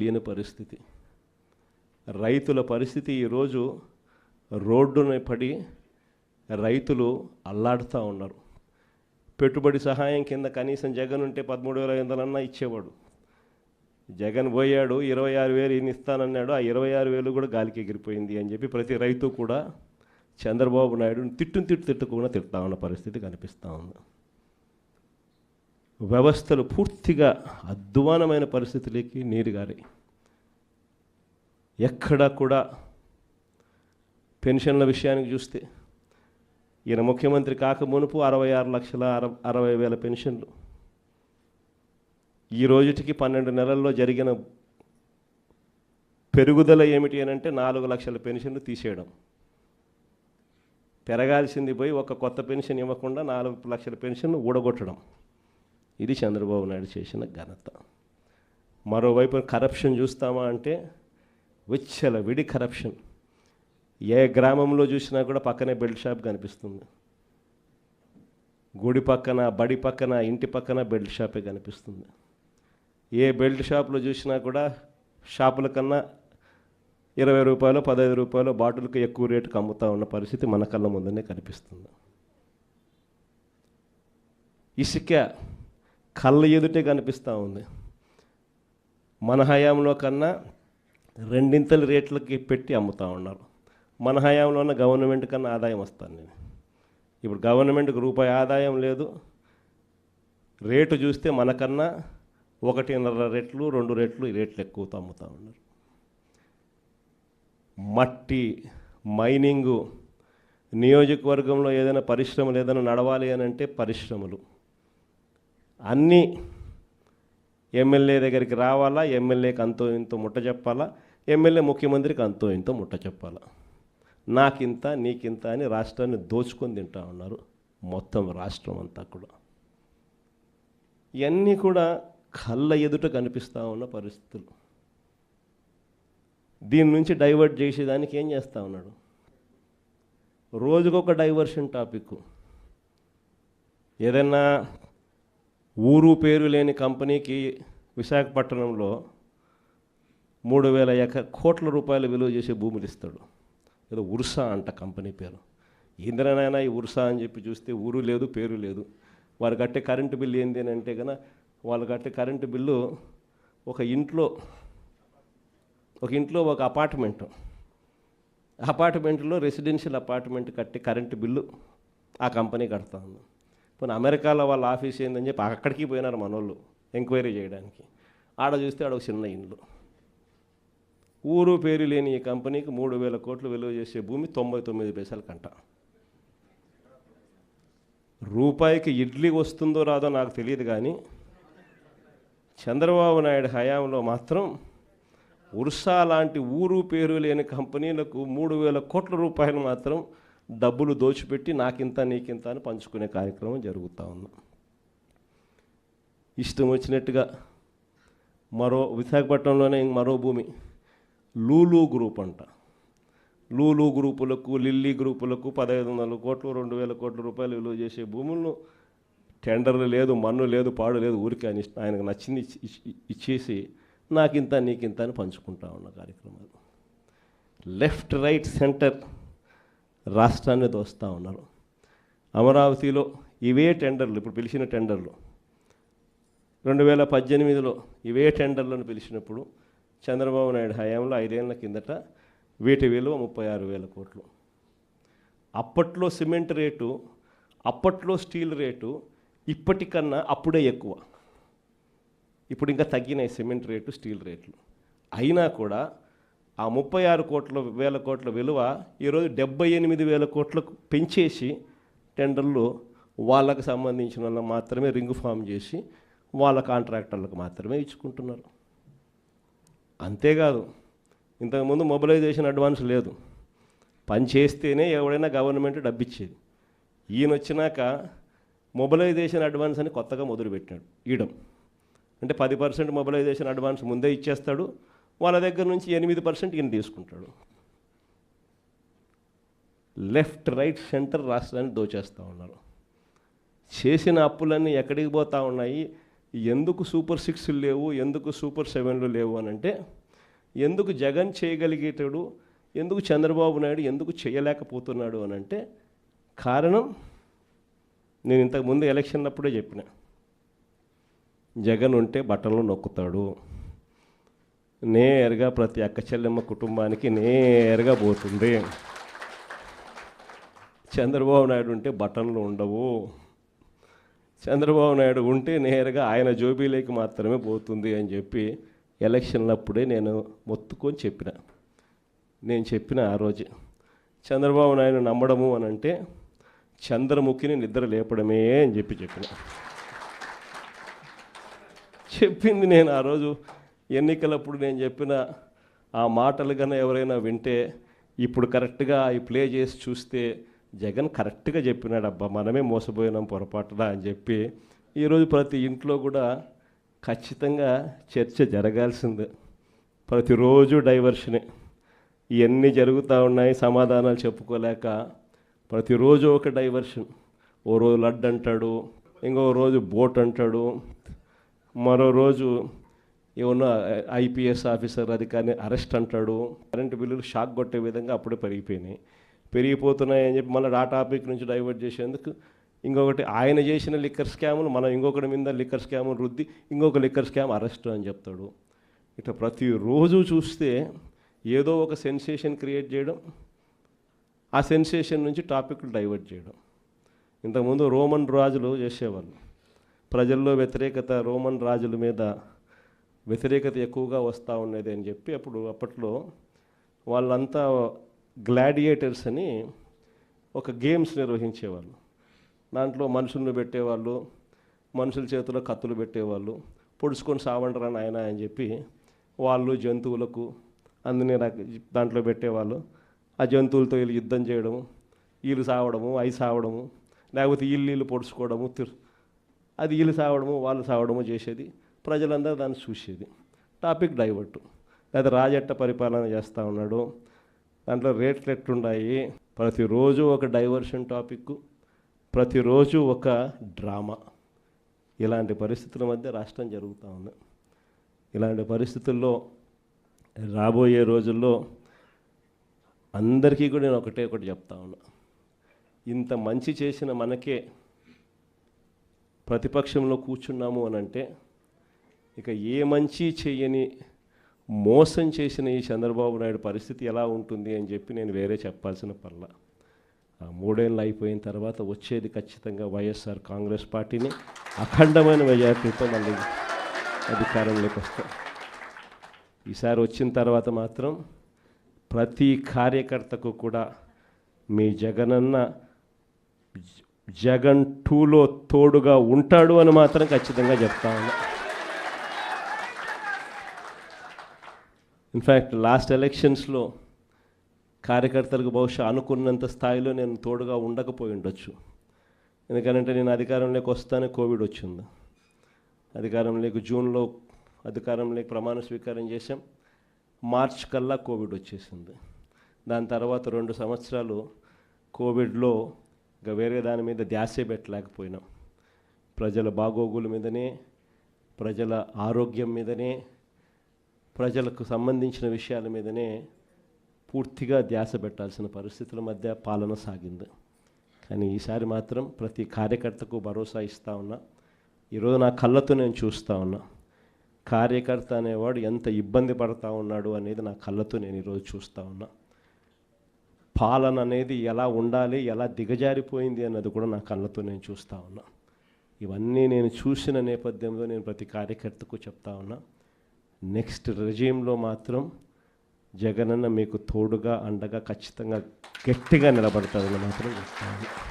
లేని పరిస్థితి. రైతుల పరిస్థితి ఈరోజు రోడ్డున పడి రైతులు అల్లాడుతూ ఉన్నారు. పెట్టుబడి సహాయం కింద కనీసం జగన్ ఉంటే పదమూడు వేల ఐదు వందలన్నా ఇచ్చేవాడు. జగన్ పోయాడు ఇరవై ఆరు వేలు ఈయన ఇస్తానన్నాడు ఆ ఇరవై ఆరు వేలు కూడా గాలికి ఎగిరిపోయింది అని చెప్పి ప్రతి రైతు కూడా చంద్రబాబు నాయుడు తిట్టును తిట్టు తిట్టుకుండా తిడతా ఉన్న పరిస్థితి కనిపిస్తూ ఉంది. వ్యవస్థలు పూర్తిగా అధ్వానమైన పరిస్థితులకి నీరు గారి. ఎక్కడా కూడా పెన్షన్ల విషయానికి చూస్తే ఈయన ముఖ్యమంత్రి కాక మునుపు అరవై ఆరు లక్షల అర అరవై వేల పెన్షన్లు. ఈ రోజుటికి పన్నెండు నెలల్లో జరిగిన పెరుగుదల ఏమిటి అని అంటే నాలుగు లక్షల పెన్షన్లు తీసేయడం. పెరగాల్సింది పోయి ఒక కొత్త పెన్షన్ ఇవ్వకుండా నాలుగు లక్షల పెన్షన్లు ఊడగొట్టడం. ఇది చంద్రబాబు నాయుడు చేసిన ఘనత. మరోవైపు కరప్షన్ చూస్తామా అంటే విచ్చల విడి కరప్షన్ ఏ గ్రామంలో చూసినా కూడా పక్కనే బెల్ట్ షాప్ కనిపిస్తుంది. గుడి పక్కన బడి పక్కన ఇంటి పక్కన బెల్ట్ షాపే కనిపిస్తుంది. ఏ బెల్ట్ షాప్లో చూసినా కూడా షాపుల కన్నా ఇరవై రూపాయలు పదహైదు రూపాయలు బాటిల్కి ఎక్కువ రేటుకి అమ్ముతా ఉన్న పరిస్థితి మన కళ్ళ ముందనే కనిపిస్తుంది. ఇసుక కళ్ళ ఎదుటే కనిపిస్తూ ఉంది. మన హయాంలో కన్నా రెండింతల రేట్లకి పెట్టి అమ్ముతూ ఉన్నారు. మన హయాంలో ఉన్న గవర్నమెంట్ కన్నా ఆదాయం వస్తాను నేను. ఇప్పుడు గవర్నమెంట్కి రూపాయి ఆదాయం లేదు. రేటు చూస్తే మనకన్నా ఒకటిన్నర రెట్లు రెండు రెట్లు ఈ రేట్లు ఎక్కువతో అమ్ముతూ ఉన్నారు. మట్టి మైనింగు నియోజకవర్గంలో ఏదైనా పరిశ్రమలు ఏదైనా నడవాలి అని అంటే పరిశ్రమలు. అన్నీ ఎమ్మెల్యే దగ్గరికి రావాలా ఎమ్మెల్యేకి అంతో ఇంతో ముట్ట చెప్పాలా ఎమ్మెల్యే ముఖ్యమంత్రికి అంతో ఇంతో ముట్ట చెప్పాలా? నాకింత నీకింత అని రాష్ట్రాన్ని దోచుకొని తింటా ఉన్నారు మొత్తం రాష్ట్రం అంతా కూడా. ఇవన్నీ కూడా కళ్ళ ఎదుట కనిపిస్తూ ఉన్న పరిస్థితులు. దీని నుంచి డైవర్ట్ చేసేదానికి ఏం చేస్తూ ఉన్నాడు? రోజుకొక డైవర్షన్ టాపిక్. ఏదైనా ఊరు పేరు లేని కంపెనీకి విశాఖపట్నంలో మూడు వేల ఎక కోట్ల రూపాయలు విలువ చేసే భూములు ఇస్తాడు. ఏదో ఉర్సా అంట కంపెనీ పేరు. ఇంద్రనైనా ఈ ఉర్సా అని చెప్పి చూస్తే ఊరు లేదు పేరు లేదు. వారు కట్టే కరెంటు బిల్లు ఏంది అని అంటే కనుక వాళ్ళు కట్టే కరెంటు బిల్లు ఒక ఇంట్లో ఒక ఇంట్లో ఒక అపార్ట్మెంట్. అపార్ట్మెంట్లో రెసిడెన్షియల్ అపార్ట్మెంట్ కట్టి కరెంటు బిల్లు ఆ కంపెనీ కడతా ఉంది. పోనీ అమెరికాలో వాళ్ళ ఆఫీస్ ఏందని చెప్పి అక్కడికి పోయినారు మనోళ్ళు ఎంక్వైరీ చేయడానికి. ఆడ చూస్తే ఆడ ఒక చిన్న ఇండ్లు ఊరు పేరు లేని ఈ కంపెనీకి మూడు వేల కోట్లు విలువ చేసే భూమి తొంభై తొమ్మిది పైసలు కంట. రూపాయికి ఇడ్లీ వస్తుందో రాదో నాకు తెలియదు కానీ చంద్రబాబు నాయుడు హయాంలో మాత్రం ఉర్సా లాంటి ఊరు పేరు లేని కంపెనీలకు మూడు వేల కోట్ల రూపాయలు మాత్రం డబ్బులు దోచిపెట్టి నాకింత నీకింత అని పంచుకునే కార్యక్రమం జరుగుతూ ఉంది. ఇష్టం వచ్చినట్టుగా మరో విశాఖపట్నంలోనే మరో భూమి లూలు గ్రూప్ అంట. లూలు గ్రూపులకు లిల్లీ గ్రూపులకు పదహైదు వందల కోట్లు రెండు వేల కోట్ల రూపాయలు విలువ చేసే భూములను టెండర్లు లేదు మన్ను లేదు పాడు లేదు ఊరికి అని ఆయనకు నచ్చింది ఇచ్చేసి నాకింత నీకింత అని పంచుకుంటా ఉన్న కార్యక్రమాలు. లెఫ్ట్ రైట్ సెంటర్ రాష్ట్రాన్ని దోస్తూ ఉన్నారు. అమరావతిలో ఇవే టెండర్లు ఇప్పుడు పిలిచిన టెండర్లు. రెండు వేల పద్దెనిమిదిలో ఇవే టెండర్లను పిలిచినప్పుడు చంద్రబాబు నాయుడు హయాంలో ఐదేళ్ళ కిందట వీటి విలువ ముప్పై ఆరు వేల కోట్లు. అప్పట్లో సిమెంట్ రేటు అప్పట్లో స్టీల్ రేటు ఇప్పటికన్నా అప్పుడే ఎక్కువ. ఇప్పుడు ఇంకా తగ్గినాయి సిమెంట్ రేటు స్టీల్ రేట్లు. అయినా కూడా ఆ ముప్పై ఆరు కోట్ల వేల కోట్ల విలువ ఈరోజు డెబ్బై ఎనిమిది వేల కోట్లకు పెంచేసి టెండర్లు వాళ్ళకు సంబంధించిన వాళ్ళకి మాత్రమే రింగ్ ఫామ్ చేసి వాళ్ళ కాంట్రాక్టర్లకు మాత్రమే ఇచ్చుకుంటున్నారు. అంతేకాదు ఇంతకుముందు మొబిలైజేషన్ అడ్వాన్స్ లేదు. పని చేస్తేనే ఎవడైనా గవర్నమెంట్ డబ్బిచ్చేది. ఈయన వచ్చినాక మొబిలైజేషన్ అడ్వాన్స్ అని కొత్తగా మొదలుపెట్టాడు ఈయడం అంటే పది పర్సెంట్ మొబిలైజేషన్ అడ్వాన్స్ ముందే ఇచ్చేస్తాడు వాళ్ళ దగ్గర నుంచి ఎనిమిది పర్సెంట్ ఈయన తీసుకుంటాడు. లెఫ్ట్ రైట్ సెంటర్ రాష్ట్రాన్ని దోచేస్తూ ఉన్నారు. చేసిన అప్పులన్నీ ఎక్కడికి పోతూ ఉన్నాయి? ఎందుకు సూపర్ సిక్స్లు లేవు? ఎందుకు సూపర్ సెవెన్లు లేవు అని అంటే ఎందుకు జగన్ చేయగలిగేటాడు? ఎందుకు చంద్రబాబు నాయుడు ఎందుకు చేయలేకపోతున్నాడు అని అంటే కారణం నేను ఇంతకుముందు ఎలక్షన్ అప్పుడే చెప్పిన. జగన్ ఉంటే బట్టలు నొక్కుతాడు. నేరుగా ప్రతి అక్క చెల్లెమ్మ కుటుంబానికి నేరుగా పోతుంది. చంద్రబాబు నాయుడు ఉంటే బటన్లు ఉండవు. చంద్రబాబు నాయుడు ఉంటే నేరుగా ఆయన జోబీలోకి మాత్రమే పోతుంది అని చెప్పి ఎలక్షన్లప్పుడే నేను మొత్తుకొని చెప్పిన. నేను చెప్పిన ఆ రోజు. చంద్రబాబు నాయుడు నమ్మడము అని అంటే చంద్రముఖిని నిద్ర లేపడమే అని చెప్పి చెప్పిన. చెప్పింది నేను ఆ రోజు ఎన్నికలప్పుడు నేను చెప్పిన ఆ మాటలు కన్నా ఎవరైనా వింటే ఇప్పుడు కరెక్ట్గా ఈ ప్లే చేసి చూస్తే జగన్ కరెక్ట్గా చెప్పినాడు అబ్బా మనమే మోసపోయినాం పొరపాటున అని చెప్పి ఈరోజు ప్రతి ఇంట్లో కూడా ఖచ్చితంగా చర్చ జరగాల్సిందే. ప్రతిరోజు డైవర్షనే. ఇవన్నీ జరుగుతూ ఉన్నాయి సమాధానాలు చెప్పుకోలేక ప్రతిరోజు ఒక డైవర్షన్. ఓ రోజు లడ్డు అంటాడు ఇంకో రోజు బోట్ అంటాడు మరో రోజు ఏమన్నా ఐపీఎస్ ఆఫీసర్ అధికారిని అరెస్ట్ అంటాడు. కరెంటు బిల్లులు షాక్ కొట్టే విధంగా అప్పుడే పెరిగిపోయినాయి. పెరిగిపోతున్నాయని చెప్పి మళ్ళీ ఆ టాపిక్ నుంచి డైవర్ట్ చేసేందుకు ఇంకొకటి ఆయన చేసిన లిక్కర్ స్కాములు మనం ఇంకొకటి మీద లిక్కర్ స్కాములు రుద్ది ఇంకొక లిక్కర్ స్కామ్ అరెస్ట్ అని చెప్తాడు. ఇట్లా ప్రతిరోజు చూస్తే ఏదో ఒక సెన్సేషన్ క్రియేట్ చేయడం ఆ సెన్సేషన్ నుంచి టాపిక్లు డైవర్ట్ చేయడం. ఇంతకుముందు రోమన్ రాజులు చేసేవాళ్ళు. ప్రజల్లో వ్యతిరేకత రోమన్ రాజుల మీద వ్యతిరేకత ఎక్కువగా వస్తూ ఉండేది అని చెప్పి అప్పుడు అప్పట్లో వాళ్ళంతా గ్లాడియేటర్స్ అని ఒక గేమ్స్ నిర్వహించేవాళ్ళు. దాంట్లో మనుషులను పెట్టేవాళ్ళు మనుషుల చేతిలో కత్తులు పెట్టేవాళ్ళు పొడుచుకొని సావండరా నాయన అని చెప్పి వాళ్ళు జంతువులకు అందుని దాంట్లో పెట్టేవాళ్ళు. ఆ జంతువులతో వీళ్ళు యుద్ధం చేయడము వీళ్ళు సావడము అవి సావడము లేకపోతే వీళ్ళు వీళ్ళు పొడుచుకోవడము తిరు అది వీళ్ళు సావడము వాళ్ళు సావడము చేసేది. ప్రజలందరూ దాన్ని చూసేది. Topic divert. లేదా రాజట్ట పరిపాలన చేస్తూ ఉన్నాడు. దాంట్లో రేట్లు ఎట్లున్నాయి ప్రతిరోజు ఒక డైవర్షన్ టాపిక్. ప్రతిరోజు ఒక డ్రామా. ఇలాంటి పరిస్థితుల మధ్య రాష్ట్రం జరుగుతూ ఉంది. ఇలాంటి పరిస్థితుల్లో రాబోయే రోజుల్లో అందరికీ కూడా నేను ఒకటే ఒకటి చెప్తా ఉన్నా. ఇంత మంచి చేసిన మనకే ప్రతిపక్షంలో కూర్చున్నాము అని అంటే ఇక ఏ మంచి చెయ్యని మోసం చేసిన ఈ చంద్రబాబు నాయుడు పరిస్థితి ఎలా ఉంటుంది అని చెప్పి నేను వేరే చెప్పాల్సిన పర్ల. ఆ మూడేళ్ళు అయిపోయిన తర్వాత వచ్చేది ఖచ్చితంగా వైఎస్ఆర్ కాంగ్రెస్ పార్టీని అఖండమైన మెజార్టీతో మళ్ళీ అధికారంలోకి వస్తాం. ఈసారి వచ్చిన తర్వాత మాత్రం ప్రతి కార్యకర్తకు కూడా మీ జగనన్న జగన్ టూలో తోడుగా ఉంటాడు అని మాత్రం ఖచ్చితంగా చెప్తా ఉన్నా. ఇన్ఫ్యాక్ట్ లాస్ట్ ఎలక్షన్స్లో కార్యకర్తలకు బహుశా అనుకున్నంత స్థాయిలో నేను తోడుగా ఉండకపోయి ఉండొచ్చు. ఎందుకంటే నేను అధికారంలోకి వస్తానే కోవిడ్ వచ్చింది. అధికారంలోకి జూన్లో అధికారంలోకి ప్రమాణ స్వీకారం చేశాం. మార్చ్ కల్లా కోవిడ్ వచ్చేసింది. దాని తర్వాత రెండు సంవత్సరాలు కోవిడ్లో ఇంకా వేరే దాని మీద ధ్యాసే పెట్టలేకపోయినాం. ప్రజల బాగోగుల మీదనే ప్రజల ఆరోగ్యం మీదనే ప్రజలకు సంబంధించిన విషయాల మీదనే పూర్తిగా ధ్యాస పెట్టాల్సిన పరిస్థితుల మధ్య పాలన సాగింది. కానీ ఈసారి మాత్రం ప్రతి కార్యకర్తకు భరోసా ఇస్తూ ఉన్నా ఈరోజు నా కళ్ళతో నేను చూస్తూ ఉన్నా కార్యకర్త అనేవాడు ఎంత ఇబ్బంది పడతా ఉన్నాడు అనేది నా కళ్ళతో నేను ఈరోజు చూస్తూ ఉన్నా. పాలన అనేది ఎలా ఉండాలి ఎలా దిగజారిపోయింది అన్నది కూడా నా కళ్ళతో నేను చూస్తూ ఉన్నా. ఇవన్నీ నేను చూసిన నేపథ్యంలో నేను ప్రతి కార్యకర్తకు చెప్తా ఉన్నా. నెక్స్ట్ రెజీంలో మాత్రం జగనన్న మీకు తోడుగా అండగా ఖచ్చితంగా గట్టిగా నిలబడతారని మాత్రం చెప్తాను.